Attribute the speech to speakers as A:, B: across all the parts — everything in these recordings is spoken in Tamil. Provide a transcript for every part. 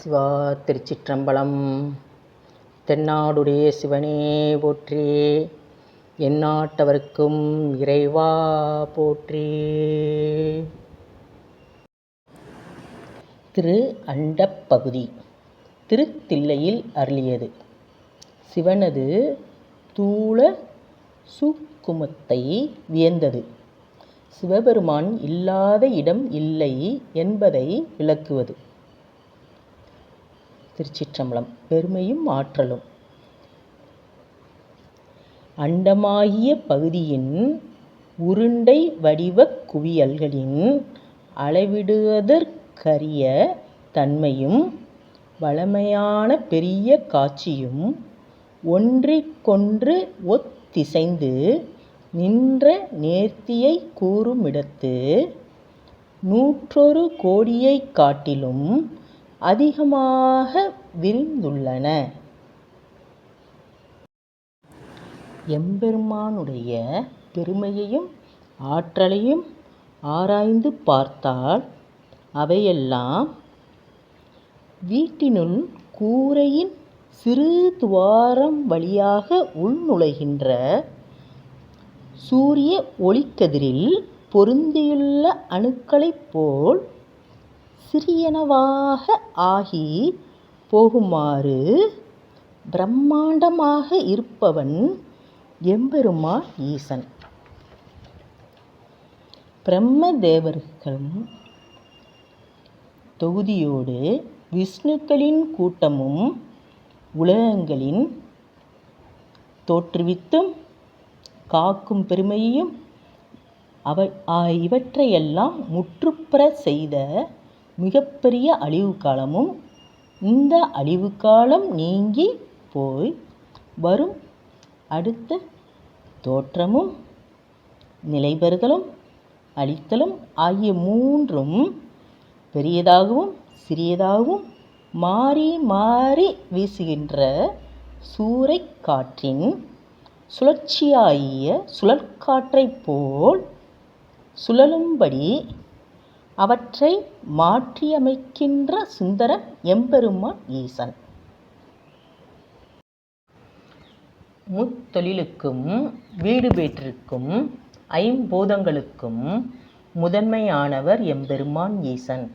A: சிவா திருச்சிற்றம்பலம். தென்னாடுடைய சிவனே போற்றி எந்நாட்டவர்க்கும் இறைவா போற்றி. திரு அண்டப்பகுதி திருத்தில்லையில் அருளியது. சிவனது தூள சுக்குமத்தை வியந்தது. சிவபெருமான் இல்லாத இடம் இல்லை என்பதை விளக்குவது. திருச்சிற்றம்பலம். பெருமையும் ஆற்றலும். அண்டமாகிய பகுதியின் உருண்டை வடிவக் குவியல்களின் அளவிடுவதற்கரிய தன்மையும் வளமையான பெரிய காட்சியும் ஒன்றிக்கொன்று ஒத்திசைந்து நின்ற நேர்த்தியைக் கூறுமிடத்து நூற்றொரு கோடியைக் காட்டிலும் அதிகமாக விரிந்துள்ளன. எம்பெருமானுடைய பெருமையையும் ஆற்றலையும் ஆராய்ந்து பார்த்தால் அவையெல்லாம் வீட்டினுள் கூரையின் சிறு துவாரம் வழியாக உள்நுழைகின்ற சூரிய ஒளிக்கதிரில் பொருந்தியுள்ள அணுக்களைப் போல் சிறியனவாக ஆகி போகுமாறு பிரம்மாண்டமாக இருப்பவன் எம்பெருமா ஈசன். பிரம்ம தேவர்களும் தொகுதியோடு விஷ்ணுக்களின் கூட்டமும் உலகங்களின் தோற்றுவித்தும் காக்கும் பெருமையும் இவற்றையெல்லாம் முற்றுப்புற செய்த மிகப்பெரிய அழிவு காலமும் இந்த அழிவு காலம் நீங்கி போய் வரும். அடுத்த தோற்றமும் நிலைபெறுதலும் அழித்தலும் ஆகிய மூன்றும் பெரியதாகவும் சிறியதாகவும் மாறி மாறி வீசுகின்ற சூறைக் காற்றின் சுழற்சியாகிய சுழற்காற்றைப் போல் சுழலும்படி அவற்றை மாற்றியமைக்கின்ற சுந்தரன் எம்பெருமான் ஈசன். முத்தொழிலுக்கும் வீடு பேற்றிற்கும் ஐம்பூதங்களுக்கும் முதன்மையானவர் எம்பெருமான் ஈசன்.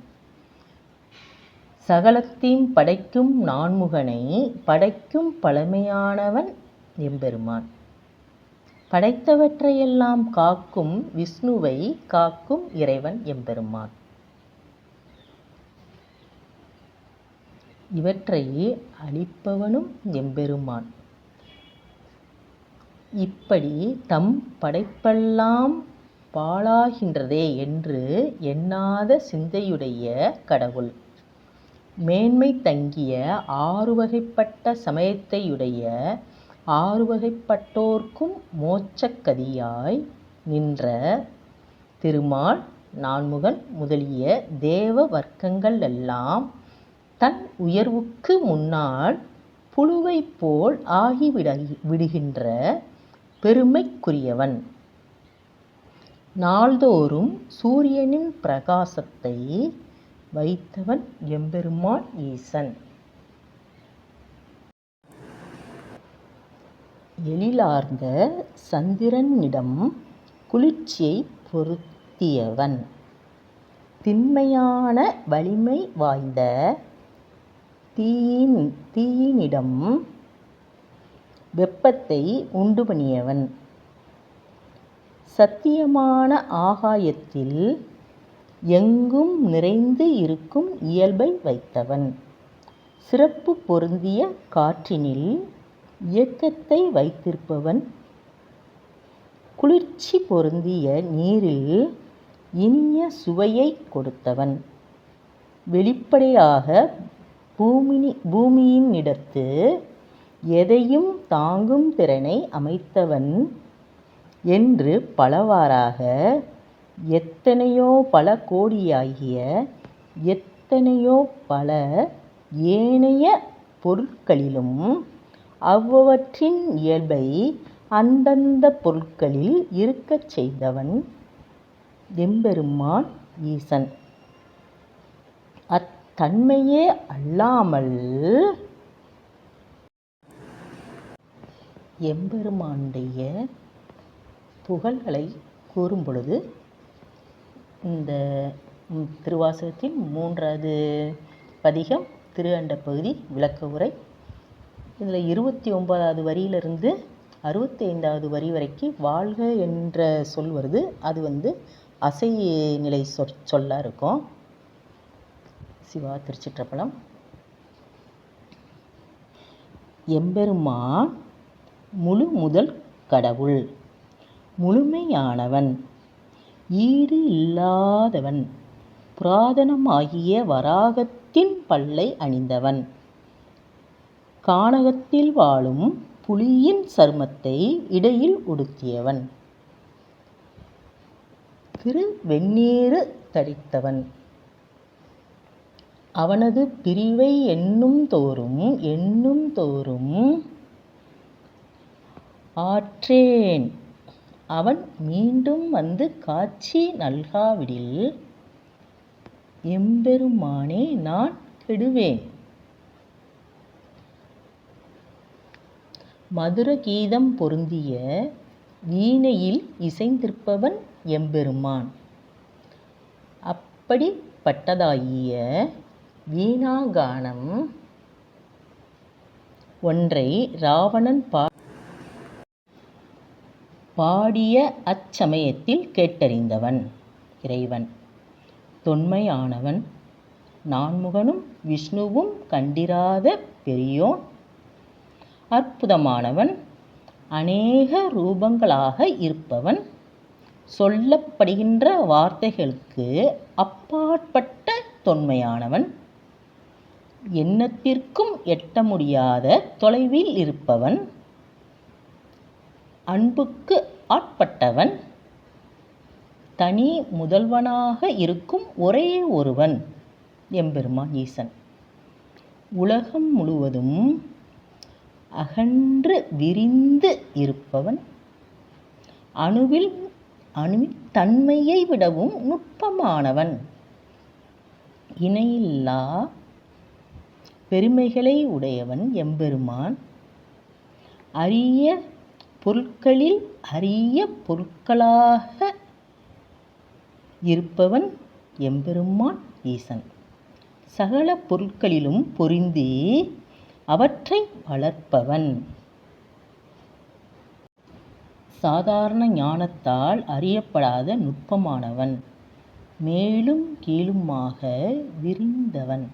A: சகலத்தையும் படைக்கும் நான்முகனை படைக்கும் பழமையானவன் எம்பெருமான். படைத்தவற்றையெல்லாம் காக்கும் விஷ்ணுவை காக்கும் இறைவன் எம்பெருமான். இவற்றை அழிப்பவனும் எம்பெருமான். இப்படி தம் படைப்பெல்லாம் பாழாகின்றதே என்று எண்ணாத சிந்தையுடைய கடவுள். மேன்மை தங்கிய ஆறுவகைப்பட்ட சமயத்தையுடைய ஆறுவகைப்பட்டோர்க்கும் மோச்சக்கதியாய் நின்ற திருமால் நான்முகன் முதலிய தேவ வர்க்கங்களெல்லாம் தன் உயர்வுக்கு முன்னால் புழுவைப் போல் ஆகிவிடுகின்ற பெருமைக்குரியவன். நாள்தோறும் சூரியனின் பிரகாசத்தை வைத்தவன் எம்பெருமான் ஈசன். எழிலார்ந்த சந்திரனிடம் குளிர்ச்சியைப் பொருத்தியவன். திண்மையான வலிமை வாய்ந்த தீயினிடம் வெப்பத்தை உண்டுபண்ணியவன். சத்தியமான ஆகாயத்தில் எங்கும் நிறைந்து இருக்கும் இயல்பை வைத்தவன். சிறப்பு பொருந்திய காற்றினில் இயக்கத்தை வைத்திருப்பவன். குளிர்ச்சி பொருந்திய நீரில் இனிய சுவையைக் கொடுத்தவன். வெளிப்படையாக பூமினி பூமியினிடத்து எதையும் தாங்கும் திறனை அமைத்தவன் என்று பலவாறாக எத்தனையோ பல கோடியாகிய எத்தனையோ பல ஏனைய பொருட்களிலும் அவ்வவற்றின் இயல்பை அந்தந்த பொருட்களில் இருக்கச் செய்தவன் எம்பெருமான் ஈசன். அத்தன்மையே அல்லாமல் எம்பெருமானுடைய புகழ்களை கூறும் பொழுது இந்த திருவாசகத்தின் மூன்றாவது பதிகம் திரு அண்ட பகுதி விளக்க உரை இதில் இருபத்தி ஒன்பதாவது வரியிலிருந்து அறுபத்தி ஐந்தாவது வரி வரைக்கும் வாழ்க என்ற சொல் வருது. அது வந்து அசை நிலை சொற் சொல்லாக இருக்கும். சிவா திருச்சிற்றப்பலம் எம்பெருமான் முழு முதல் கடவுள் முழுமையானவன் ஈடு இல்லாதவன் புராதனமாகிய வராகத்தின் பல்லை அணிந்தவன். கானகத்தில் வாழும் புலியின் சருமத்தை இடையில் உடுத்தியவன். திரு வெந்நீரு தடித்தவன் அவனது பிரிவை எண்ணும் தோறும் எண்ணும் தோறும் ஆற்றேன். அவன் மீண்டும் வந்து காட்சி நல்காவிடில் எம்பெருமானே நான் கெடுவேன். மதுர கீதம் பொருந்திய வீணையில் இசைந்திருப்பவன் எம்பெருமான். அப்படிப்பட்டதாகிய வீணாகானம் ஒன்றை ராவணன் பா பாடிய அச்சமயத்தில் கேட்டறிந்தவன் இறைவன். தொன்மையானவன் நான்முகனும் விஷ்ணுவும் கண்டிராத பெரியோன் அற்புதமானவன். அநேக ரூபங்களாக இருப்பவன். சொல்லப்படுகின்ற வார்த்தைகளுக்கு அப்பாற்பட்ட தொன்மையானவன். எண்ணத்திற்கும் எட்ட முடியாத தொலைவில் இருப்பவன். அன்புக்கு ஆட்பட்டவன். தனி முதல்வனாக இருக்கும் ஒரே ஒருவன். எம்பெருமான் ஈசன். உலகம் முழுவதும் அகன்று விரிந்து இருப்பவன் அணுவில் அணுவின் தன்மையை விடவும் நுட்பமானவன். இணையில்லா பெருமைகளை உடையவன் எம்பெருமான். அரிய பொருட்களில் அரிய பொருட்களாக இருப்பவன் எம்பெருமான் ஈசன். சகல பொருட்களிலும் பொருந்தி அவற்றை வளர்ப்பவன். சாதாரண ஞானத்தால் அறியப்படாத நுட்பமானவன். மேலும் கீழுமாக விரிந்தவன்.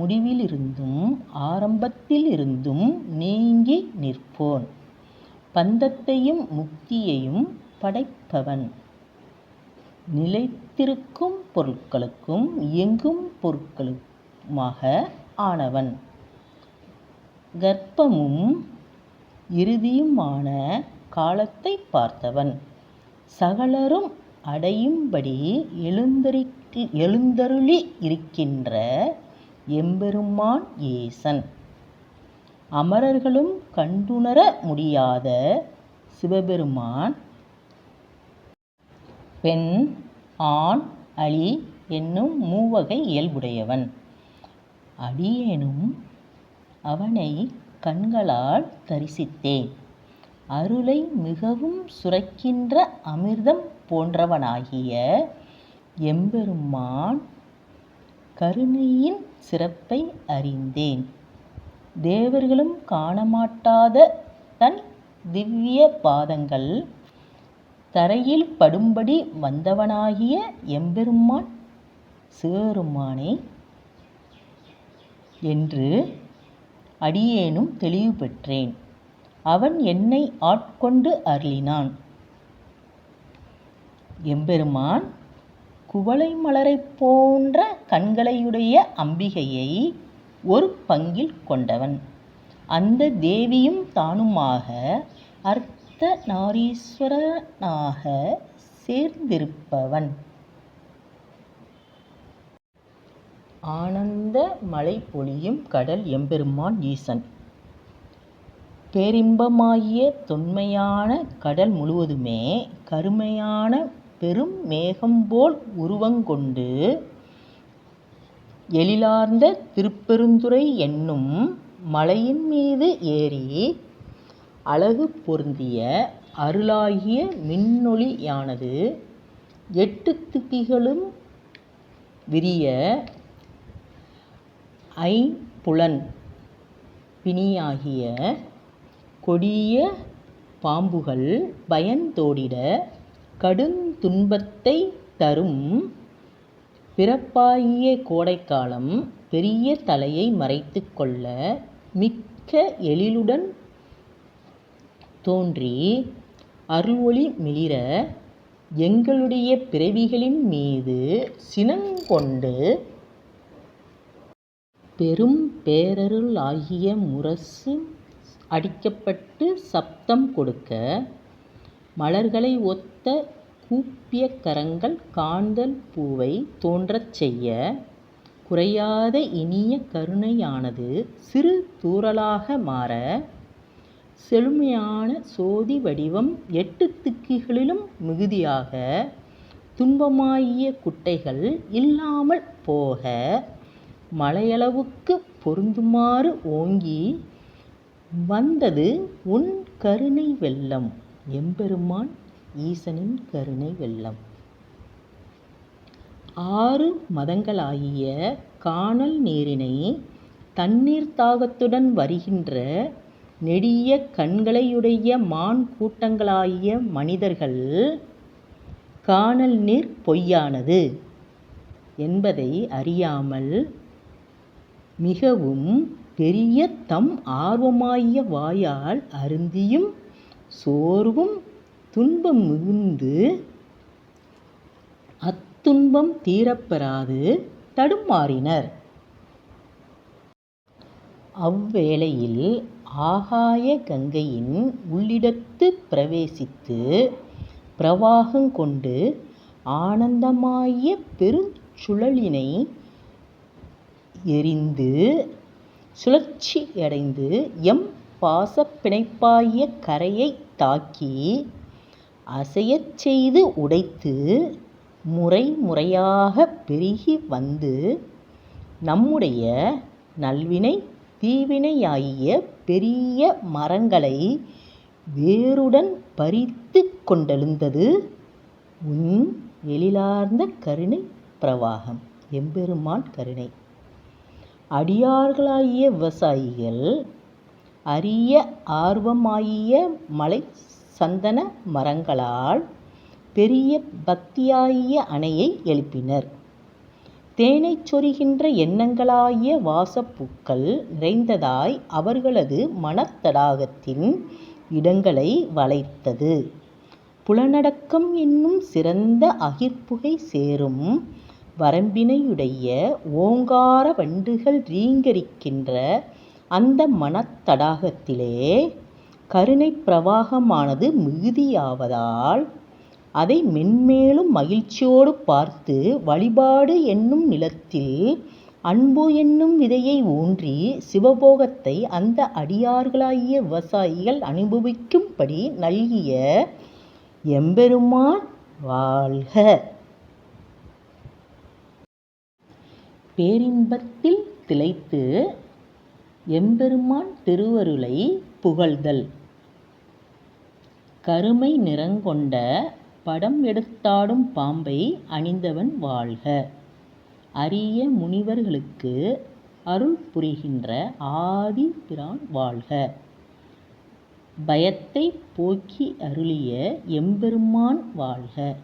A: முடிவிலிருந்தும் ஆரம்பத்திலிருந்தும் நீங்கி நிற்போன். பந்தத்தையும் முக்தியையும் படைப்பவன். நிலைத்திருக்கும் பொருட்களுக்கும் இயங்கும் பொருட்களுமாக ஆனவன். கர்ப்பமும் இறுதியுமான காலத்தை பார்த்தவன். சகலரும் அடையும்படி எழுந்தரி எழுந்தருளி இருக்கின்ற எம்பெருமான் ஏசன். அமரர்களும் கண்டுணர முடியாத சிவபெருமான். பெண் ஆண் அலி என்னும் மூவகை இயல்புடையவன். அடியேனும் அவனை கண்களால் தரிசித்தேன். அருளை மிகவும் சுரக்கின்ற அமிர்தம் போன்றவனாகிய எம்பெருமான் கருணையின் சிறப்பை அறிந்தேன். தேவர்களும் காணமாட்டாத தன் திவ்ய பாதங்கள் தரையில் படும்படி வந்தவனாகிய எம்பெருமான் சிவபெருமானே என்று அடியேனும் தெளிவு பெற்றேன் அவன் என்னை ஆட்கொண்டு அருளினான். எம்பெருமான் குவளை மலரைப் போன்ற கண்களையுடைய அம்பிகையை ஒரு பங்கில் கொண்டவன். அந்த தேவியும் தானுமாக அர்த்த நாரீஸ்வரனாக சேர்ந்திருப்பவன். ஆனந்த மழை பொழியும் கடல் எம்பெருமான் ஈசன். பேரின்பமாகிய தொன்மையான கடல் முழுவதுமே கருமையான பெரும் மேகம் போல் உருவங்கொண்டு எழிலார்ந்த திருப்பெருந்துறை என்னும் மலையின் மீது ஏறி அழகு பொருந்திய அருளாகிய மின்னொளியானது எட்டு திக்கிகளும் விரிய ஐம்புலன் பிணியாகிய கொடிய பாம்புகள் பயந்தோடிட கடுந்துன்பத்தைத் தரும். பிறப்பாகிய கோடைக்காலம் பெரிய தலையை மறைத்துக் கொள்ள மிக்க எழிலுடன் தோன்றி அருள்ஒளி மிளிர எங்களுடைய பிறவிகளின் மீது சினங்கொண்டு பெரும் பேரருள் ஆகிய முரசு அடிக்கப்பட்டு சப்தம் கொடுக்க மலர்களை ஒத்த கூப்பிய கரங்கள் காந்தல் பூவைத் தோன்றச் செய்ய குறையாத இனிய கருணையானது சிறு தூறலாக மாற செழுமையான சோதி வடிவம் எட்டு திக்குகளிலும் மிகுதியாக துன்பமாகிய குட்டைகள் இல்லாமல் போக மலையளவுக்குப் பொருந்துமாறு ஓங்கி வந்தது உன் கருணை வெள்ளம் எம்பெருமான் ஈசனின் கருணை வெள்ளம். ஆறு மதங்களாகிய கானல் நீரினை தண்ணீர் தாகத்துடன் வருகின்ற நெடிய கண்களையுடைய மான் கூட்டங்களாகிய மனிதர்கள் கானல் நீர் பொய்யானது என்பதை அறியாமல் மிகவும் பெரிய தம் ஆர்வமாகிய வாயால் அருந்தியும் சோர்வும் துன்பம் மிகுந்து அத்துன்பம் தீரப்பெறாது தடுமாறினர். அவ்வேளையில் ஆகாய கங்கையின் உள்ளிடத்து பிரவேசித்து பிரவாகங் கொண்டு ஆனந்தமாகிய பெருஞ்சுழலினை எரிந்து சுழற்சியடைந்து எம் பாசப்பிணைப்பாய கரையைத் தாக்கி அசையச் செய்து உடைத்து முறை முறையாகப் பெருகி வந்து நம்முடைய நல்வினை தீவினையாகிய பெரிய மரங்களை வேருடன் பறித்துக் கொண்டெழுந்தது உன் எழிலார்ந்த கருணைப் பிரவாகம். எம்பெருமான் கருணை. அடியார்களாகிய விவசாயிகள் அரிய ஆர்வமாகிய மலை சந்தன மரங்களால் பெரிய பக்தியாகிய அணையை எழுப்பினர். தேனைச் சொரிகின்ற எண்ணங்களாகிய வாசப்பூக்கள் நிறைந்ததாய் அவர்களது மனத் தடாகத்தின் இடங்களை வளைத்தது. புலனடக்கம் என்னும் சிறந்த அகிற்புகை சேரும் வரம்பினையுடைய ஓங்கார வண்டுகள் ரீங்கரிக்கின்ற அந்த மனத் தடாகத்திலே கருணைப் பிரவாகமானது மிகுதியாவதால் அதை மென்மேலும் மகிழ்ச்சியோடு பார்த்து வழிபாடு என்னும் நிலத்தில் அன்பு என்னும் விதையை ஊன்றி சிவபோகத்தை அந்த அடியார்களாகிய விவசாயிகள் அனுபவிக்கும்படி நல்கிய எம்பெருமான் வாழ்க. பேரின்பத்தில் திளைத்து எம்பெருமான் திருவருளை புகழ்தல். கருமை நிறங்கொண்ட படம் எடுத்தாடும் பாம்பை அணிந்தவன் வாழ்க. அரிய முனிவர்களுக்கு அருள் புரிகின்ற ஆதி பிரான் வாழ்க. பயத்தைப் போக்கி அருளிய எம்பெருமான் வாழ்க.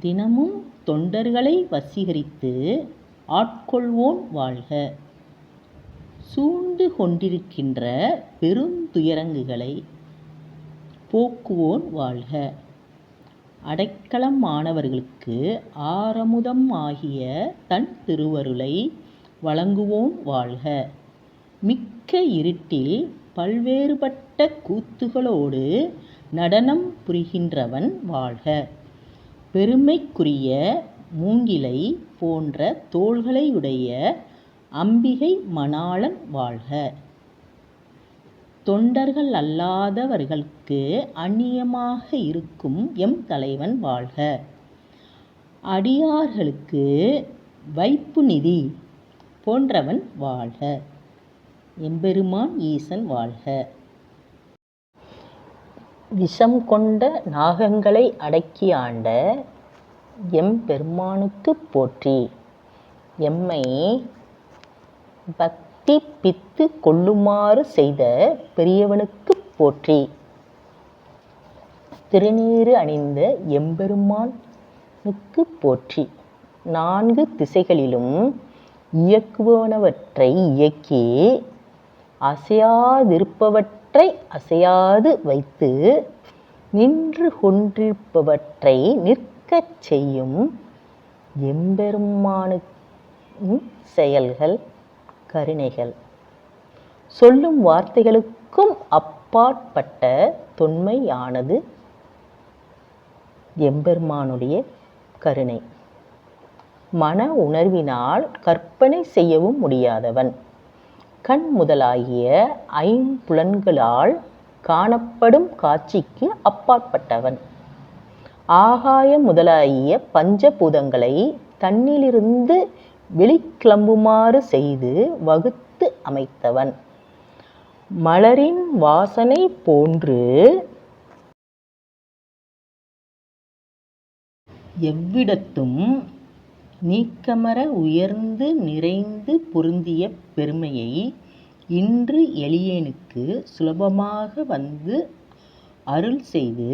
A: தினமும் தொண்டர்களை வசீகரித்து ஆட்கொள்வோன் வாழ்க. சூழ்ந்து கொண்டிருக்கின்ற பெருந்துயரங்குகளை போக்குவோன் வாழ்க. அடைக்கலம் மாணவர்களுக்கு ஆரமுதம் ஆகிய தன் திருவருளை வழங்குவோன் வாழ்க. மிக்க இருட்டில் பல்வேறுபட்ட கூத்துகளோடு நடனம் புரிகின்றவன் வாழ்க. பெருமைக்குரிய மூங்கிலை போன்ற தோள்களையுடைய அம்பிகை மணாளன் வாழ்க. தொண்டர்களல்லாதவர்கட்கு அந்நியமாக இருக்கும் எம் தலைவன் வாழ்க. அடியார்களுக்கு வைப்புநிதி போன்றவன் வாழ்க எம்பெருமான் ஈசன் வாழ்க விஷம் கொண்ட நாகங்களை அடக்கி ஆண்ட எம்பெருமானுக்குப் போற்றி. எம்மை பக்தி பித்து கொள்ளுமாறு செய்த பெரியவனுக்குப் போற்றி. திருநீறு அணிந்த எம்பெருமானுக்கு போற்றி. நான்கு திசைகளிலும் இயக்குவனவற்றை இயக்கி அசையாதிருப்பவற்றை அசையாது வைத்து நின்று கொண்டிருப்பவற்றை நிற்கச் செய்யும் எம்பெருமானின் செயல்கள் கருணைகள். சொல்லும் வார்த்தைகளுக்கும் அப்பாற்பட்ட தொன்மையானது எம்பெருமானுடைய கருணை. மன உணர்வினால் கற்பனை செய்யவும் முடியாதவன். கண் முதலாகிய ஐம்புலன்களால் காணப்படும் காட்சிக்கு அப்பாற்பட்டவன். ஆகாயம் முதலாகிய பஞ்சபூதங்களை தன்னிலிருந்து வெளிக்கிளம்புமாறு செய்து வகுத்து அமைத்தவன். மலரின் வாசனை போன்று எவ்விடத்தும் நீக்கமற உயர்ந்து நிறைந்து பொருந்திய பெருமையை இன்று எளியேனுக்கு சுலபமாக வந்து அருள் செய்து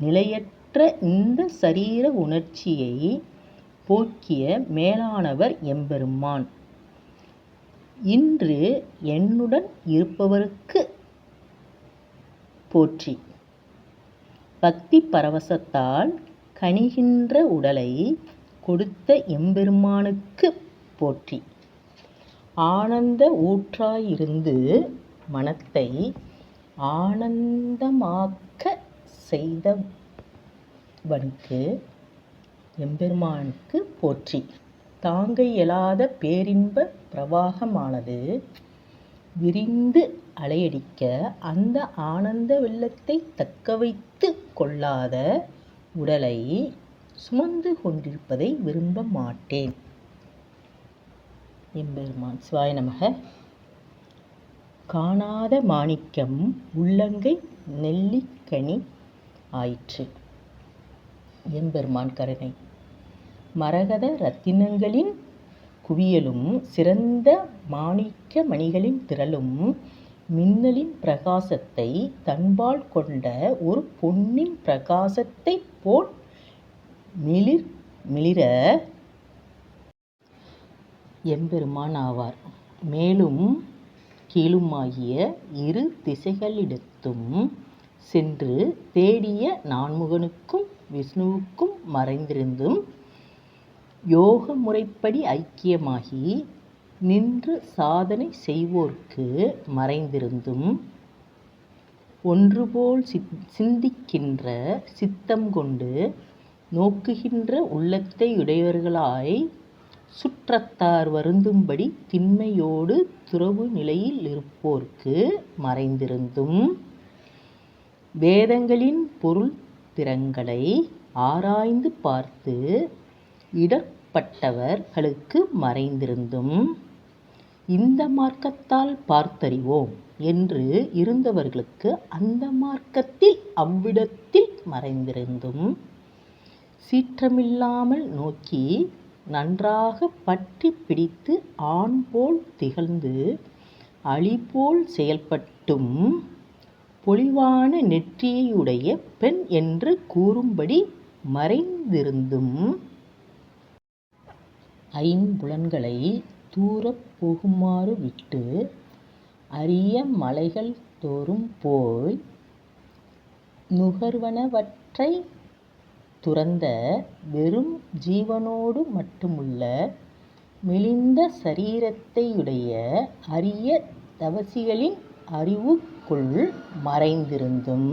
A: நிலையற்ற இந்த சரீர உணர்ச்சியை போக்கிய மேலானவர் எம்பெருமான். இன்று என்னுடன் இருப்பவருக்கு போற்றி. பக்தி பரவசத்தால் கனிகின்ற உடலை கொடுத்த எம்பெருமானுக்கு போற்றி. ஆனந்த ஊற்றாயிருந்து மனத்தை ஆனந்தமாக்க செய்த வனுக்கு எம்பெருமானுக்கு போற்றி. தாங்க இயலாத பேரின்ப பிரவாகமானது விரிந்து அலையடிக்க அந்த ஆனந்த வெள்ளத்தை தக்கவைத்து கொள்ளாத உடலை சுமந்து கொண்டிருப்பதை விரும்ப மாட்டேன். எம்பெருமான் சிவாய நமக. காணாத மாணிக்கம் உள்ளங்கை நெல்லிக்கனி ஆயிற்று. எம்பெருமான் கருணை. மரகத ரத்தினங்களின் குவியலும் சிறந்த மாணிக்க மணிகளின் திரளும் மின்னலின் பிரகாசத்தை தன்பால் கொண்ட ஒரு பொன்னின் பிரகாசத்தைப் போல் மிளிர் மிளிர எம்பெருமான் ஆவார். மேலும் கீழுமாகிய இரு திசைகளிடத்தும் சென்று தேடிய நான்முகனுக்கும் விஷ்ணுவுக்கும் மறைந்திருந்தும் யோக முறைப்படி ஐக்கியமாகி நின்று சாதனை செய்வோர்க்கு மறைந்திருந்தும் ஒன்றுபோல் சிந்திக்கின்ற சித்தம் கொண்டு நோக்குகின்ற உள்ளத்தை உடையவர்களாய் சுற்றத்தார் வருந்தும்படி திண்மையோடு துறவு நிலையில் இருப்போர்க்கு மறைந்திருந்தும் வேதங்களின் பொருள் திறங்களை ஆராய்ந்து பார்த்து இடர்ப்பட்டவர்களுக்கு மறைந்திருந்தும் இந்த மார்க்கத்தால் பார்த்தறிவோம் என்று இருந்தவர்களுக்கு அந்த மார்க்கத்தில் அவ்விடத்தில் மறைந்திருந்தும் சீற்றமில்லாமல் நோக்கி நன்றாகப் பற்றிப் பிடித்து ஆண் போல் திகழ்ந்து அழிபோல் செயல்பட்டும் பொலிவான நெற்றியையுடைய பெண் என்று கூறும்படி மறைந்திருந்தும் ஐம்புலன்களை தூரப் போகுமாறு விட்டு அரிய மலைகள் தோறும் போய் நுகர்வனவற்றை துறந்த வெறும் ஜீவனோடு மட்டுமுள்ள மெலிந்த சரீரத்தையுடைய அரிய தவசிகளின் அறிவு அறிவுக்குள் மறைந்திருந்தும்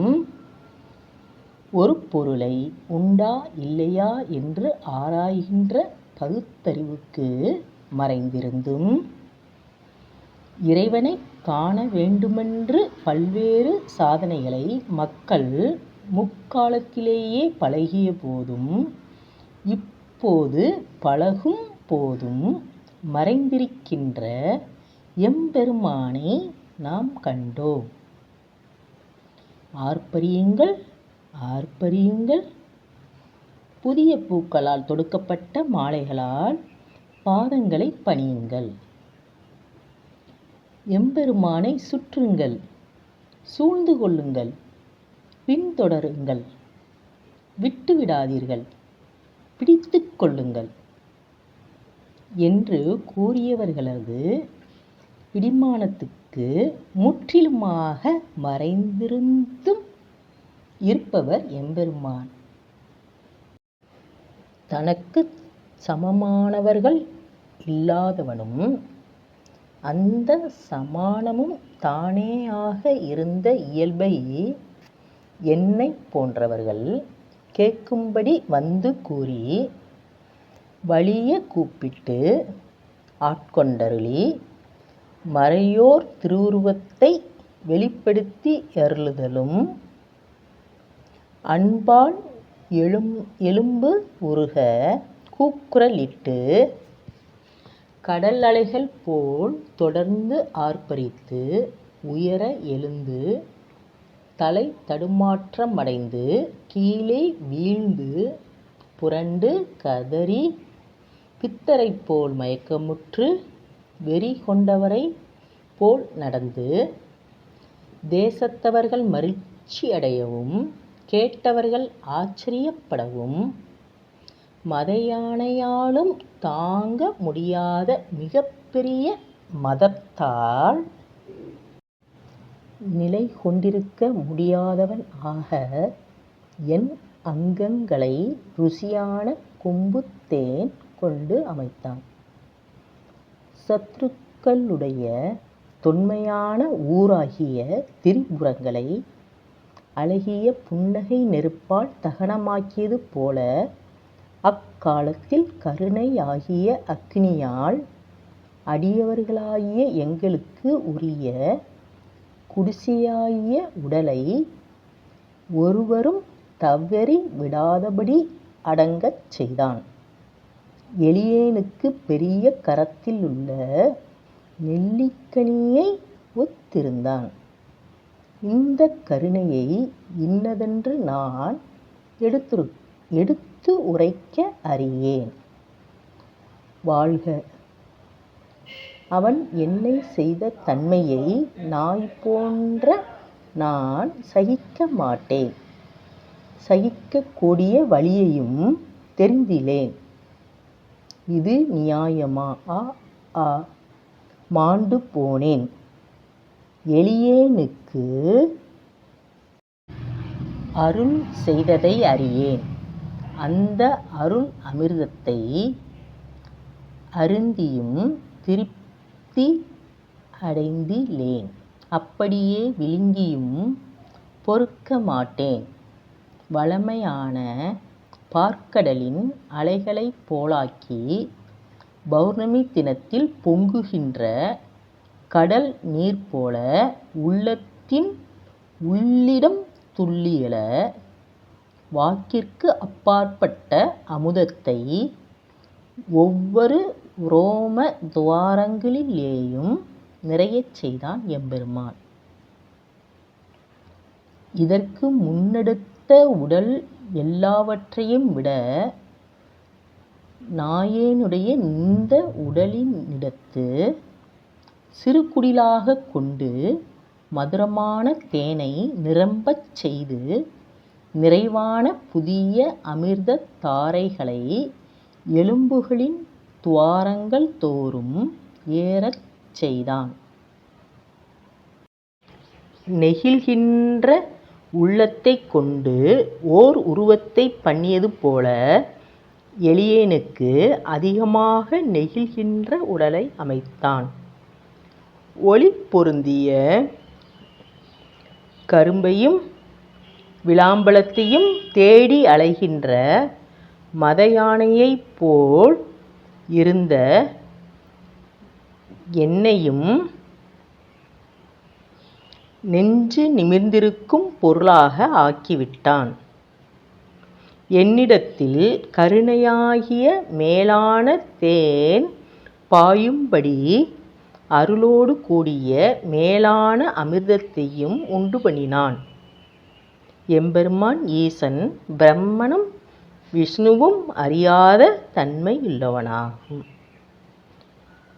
A: ஒரு பொருளை உண்டா இல்லையா என்று ஆராய்கின்ற பகுத்தறிவுக்கு மறைந்திருந்தும் இறைவனைக் காண வேண்டுமென்று பல்வேறு சாதனைகளை மக்கள் முற்காலத்திலேயே பழகிய போதும் இப்போது பழகும் போதும் மறைந்திருக்கின்ற எம்பெருமானை நாம் கண்டோம். ஆர்ப்பரியுங்கள் ஆர்ப்பரியுங்கள். புதிய பூக்களால் தொடுக்கப்பட்ட மாலைகளால் பாதங்களை பணியுங்கள். எம்பெருமானை சுற்றுங்கள் சூழ்ந்து கொள்ளுங்கள் பின்தொடருங்கள் விட்டுவிடாதீர்கள் பிடித்து கொள்ளுங்கள் என்று கூறியவர்களது பிடிமானத்துக்கு முற்றிலுமாக மறைந்திருந்தும் இருப்பவர் எம்பெருமான். தனக்கு சமமானவர்கள் இல்லாதவனும் அந்த சமானமும் தானேயாக இருந்த இயல்பை என்னை போன்றவர்கள் கேட்கும்படி வந்து கூறி வழிய கூப்பிட்டு ஆட்கொண்டருளி மறையோர் திருவுருவத்தை வெளிப்படுத்தி அருளுதலும். அன்பால் எழும் எலும்பு உருக கூக்குரலிட்டு கடல் அலைகள் போல் தொடர்ந்து ஆர்ப்பரித்து உயர எழுந்து தலை தடுமாற்றமடைந்து கீழே வீழ்ந்து புரண்டு கதறி பித்தரைப் போல் மயக்கமுற்று வெறி கொண்டவரை போல் நடந்து தேசத்தவர்கள் மகிழ்ச்சியடையவும் கேட்டவர்கள் ஆச்சரியப்படவும் மத யானையாலும் தாங்க முடியாத மிகப்பெரிய மதத்தால் நிலை கொண்டிருக்க முடியாதவன் ஆக என் அங்கங்களை ருசியான கும்புத்தேன் கொண்டு அமைத்தான். சத்துருக்களுடைய தொன்மையான ஊராகிய திரிபுரங்களை அழகிய புன்னகை நெருப்பால் தகனமாக்கியது போல அக்காலத்தில் கருணையாகிய அக்னியால் அடியவர்களாகிய எங்களுக்கு உரிய குடிசையாகிய உடலை ஒருவரும் தவறி விடாதபடி அடங்கச் செய்தான். எளியேனுக்குப் பெரிய கரத்திலுள்ள நெல்லிக்கனியை ஒத்திருந்தான் இந்தக் கருணையை இன்னதென்று நான் எடுத்துரு எடுத்து உரைக்க அறியேன். வாழ்க! அவன் என்னைச் செய்த தன்மையை நாய் போன்ற நான் சகிக்க மாட்டேன். சகிக்கக் கூடிய வழியையும் தெரிந்திலேன். இது நியாயமா? ஆ ஆ மாண்டு போனேன். எளியேனுக்கு அருள் செய்ததை அறியேன். அந்த அருள் அமிர்தத்தை அருந்தியும் திருப்தி அடைந்திலேன். அப்படியே விழுங்கியும் பொறுக்க மாட்டேன். வளமையான பாற்கடலின் அலைகளைப் போலாக்கி பௌர்ணமி தினத்தில் பொங்குகின்ற கடல் நீர்போல உள்ளத்தின் உள்ளிடம் துள்ளியெழ வாக்கிற்கு அப்பாற்பட்ட அமுதத்தை ஒவ்வொரு உரோம துவாரங்களிலேயும் நிறையச் செய்தான் எம்பெருமான். இதற்கு முன்னெடுத்த உடல் எல்லாவற்றையும் விட நாயேனுடைய இந்த உடலினிடத்துச் சிறுகுடிலாகக் கொண்டு மதுரமான தேனை நிரம்பச் செய்து நிறைவான புதிய அமிர்தத் தாரைகளை எலும்புகளின் துவாரங்கள் தோறும் ஏறச் செய்தான். நெகிழ்கின்ற உள்ளத்தைக் கொண்டு ஓர் உருவத்தைப் பண்ணியது போல எளியேனுக்கு அதிகமாக நெகிழ்கின்ற உடலை அமைத்தான். ஒளி பொருந்திய கரும்பையும் விளாம்பழத்தையும் தேடி அலைகின்ற மத யானையைப் போல் இருந்த என்னையும் நெஞ்சு நிமிர்ந்திருக்கும் பொருளாக ஆக்கிவிட்டான். என்னிடத்தில் கருணையாகிய மேலான தேன் பாயும்படி அருளோடு கூடிய மேலான அமிர்தத்தையும் உண்டு பண்ணினான் எம்பெருமான் ஈசன் பிரம்மனும் விஷ்ணுவும் அறியாத தன்மையுள்ளவனாகும்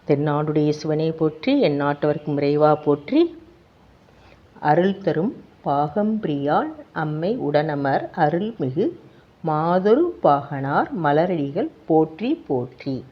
A: தென்னாடுடைய சிவனை போற்றி எந்நாட்டவர்க்கும் இறைவா போற்றி அருள் தரும் பாகம்பிரியாள் அம்மை உடனமர் அருள்மிகு மாதொரு பாகனார் மலரடிகள் போற்றி போற்றி.